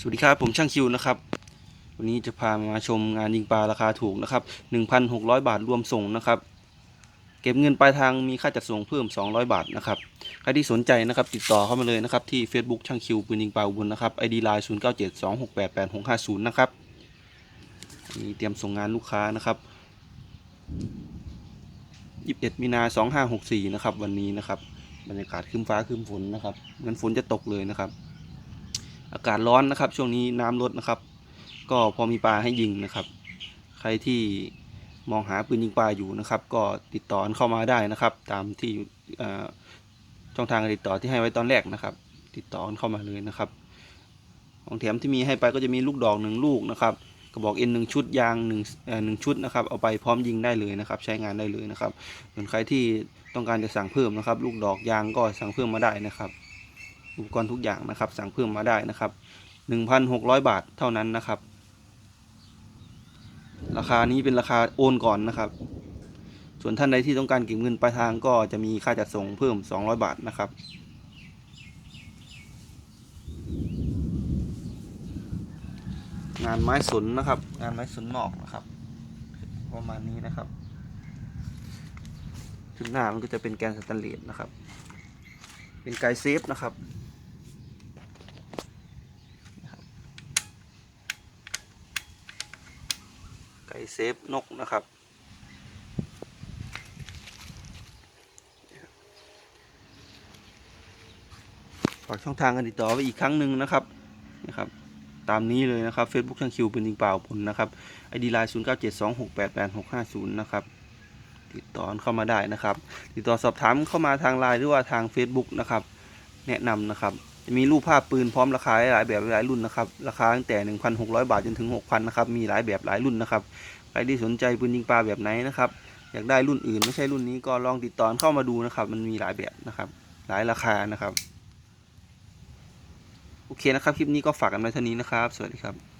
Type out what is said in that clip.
สวัสดีครับผมช่างคิวนะครับ วันนี้จะพามาชมงานยิงปลาราคาถูกนะครับ 1,600 บาทรวมส่งนะครับ เก็บเงินปลายทางมีค่าจัดส่งเพิ่ม 200 บาทนะครับใครที่สนใจนะครับติดต่อเข้ามาเลยนะครับที่ Facebook ช่างคิวปืนยิงปลาอุบลนะครับ ID line 0 9 7 2 6 8 8 6 5 0 นะครับนี่เตรียมส่งงานลูกค้านะครับ21มีนา2564นะครับวันนี้นะครับบรรยากาศครึ้มฟ้าครึ้มฝนนะครับเหมือนฝนจะตกเลยนะครับ อากาศร้อนนะครับ ช่วงนี้น้ำลดนะครับ ก็พอมีปลาให้ยิงนะครับ ใครที่มองหาปืนยิงปลาอยู่นะครับ ก็ติดต่อเข้ามาได้นะครับ ตามที่ช่องทางการติดต่อที่ให้ไว้ตอนแรกนะครับ ติดต่อเข้ามาเลยนะครับ ของแถมที่มีให้ไปก็จะมีลูกดอกหนึ่งลูกนะครับกระบอกเอ็นหนึ่งชุดยางหนึ่งหนึ่งชุดนะครับเอาไปพร้อมยิงได้เลยนะครับ ใช้งานได้เลยนะครับส่วนใครที่ต้องการจะสั่งเพิ่มนะครับ ลูกดอกยางก็สั่งเพิ่มมาได้นะครับ อุปกรณ์ทุกอย่างนะครับ สั่งเพิ่มมาได้นะครับ 1,600 บาทเท่านั้นนะครับ ราคานี้เป็นราคาโอนก่อนนะครับ ส่วนท่านใดที่ต้องการเก็บเงินปลายทางก็จะมีค่าจัดส่งเพิ่ม 200 บาทนะครับงานไม้สนนะครับ งานไม้สนนอกนะครับ ประมาณนี้นะครับชุดหน้ามันก็จะเป็นแกนสแตนเลสนะครับ เป็นไกด์เซฟนะครับ ไก่ เซฟนกนะครับ ฝากช่องทางการติดต่อไว้อีกครั้งหนึ่งนะครับนะครับ ตามนี้เลยนะครับ Facebook ช่างคิวเป็นยิงเปล่าผลนะครับ ID line 0 9 7 2 6 8 8 6 5 0นะครับติดต่อเข้ามาได้นะครับ ติดต่อสอบถามเข้ามาทางไลน์หรือว่าทาง Facebook นะครับ แนะนำนะครับ จะมีรูปภาพปืนพร้อมราคาหลายแบบหลายรุ่นนะครับราคาตั้งแต่ 1,600 บาทจนถึง 6,000นะครับมีหลายแบบหลายรุ่นนะครับใครที่สนใจปืนยิงปลาแบบไหนนะครับอยากได้รุ่นอื่นไม่ใช่รุ่นนี้ก็ลองติดต่อเข้ามาดูนะครับมันมีหลายแบบนะครับหลายราคานะครับโอเคนะครับคลิปนี้ก็ฝากกันไว้เท่านี้นะครับ สวัสดีครับ